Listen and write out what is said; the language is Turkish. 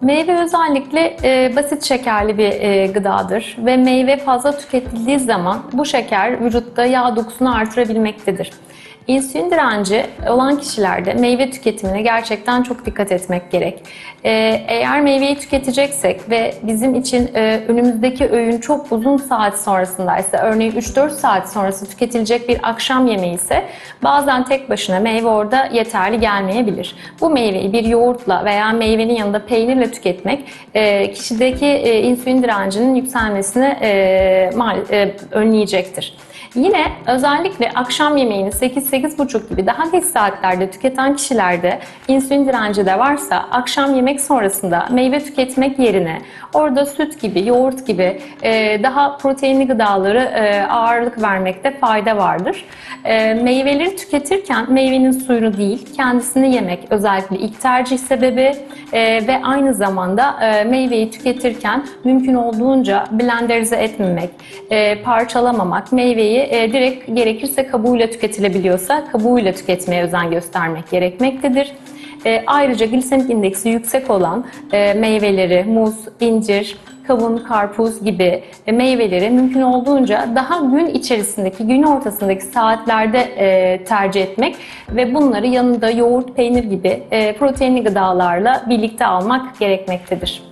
Meyve özellikle e, basit şekerli bir e, gıdadır ve meyve fazla tüketildiği zaman bu şeker vücutta yağ dokusunu artırabilmektedir. İnsülin direnci olan kişilerde meyve tüketimine gerçekten çok dikkat etmek gerek. Ee, eğer meyveyi tüketeceksek ve bizim için e, önümüzdeki öğün çok uzun saat sonrasındaysa, örneğin 3-4 saat sonrası tüketilecek bir akşam yemeği ise bazen tek başına meyve orada yeterli gelmeyebilir. Bu meyveyi bir yoğurtla veya meyvenin yanında peynirle tüketmek e, kişideki e, insülin direncinin yükselmesini önleyecektir. Yine özellikle akşam yemeğini 8-8.30 gibi daha geç saatlerde tüketen kişilerde insülin direnci de varsa akşam yemek sonrasında meyve tüketmek yerine orada süt gibi, yoğurt gibi e, daha proteinli gıdaları e, ağırlık vermekte fayda vardır. E, meyveleri tüketirken meyvenin suyunu değil kendisini yemek özellikle ilk tercih sebebi ve aynı zamanda meyveyi tüketirken mümkün olduğunca blenderize etmemek, parçalamamak, meyveyi e, direkt gerekirse kabuğuyla tüketilebiliyorsa kabuğuyla tüketmeye özen göstermek gerekmektedir. E, ayrıca glisemik indeksi yüksek olan e, meyveleri, muz, incir, kavun, karpuz gibi e, meyveleri mümkün olduğunca daha gün içerisindeki, gün ortasındaki saatlerde e, tercih etmek ve bunları yanında yoğurt, peynir gibi e, proteinli gıdalarla birlikte almak gerekmektedir.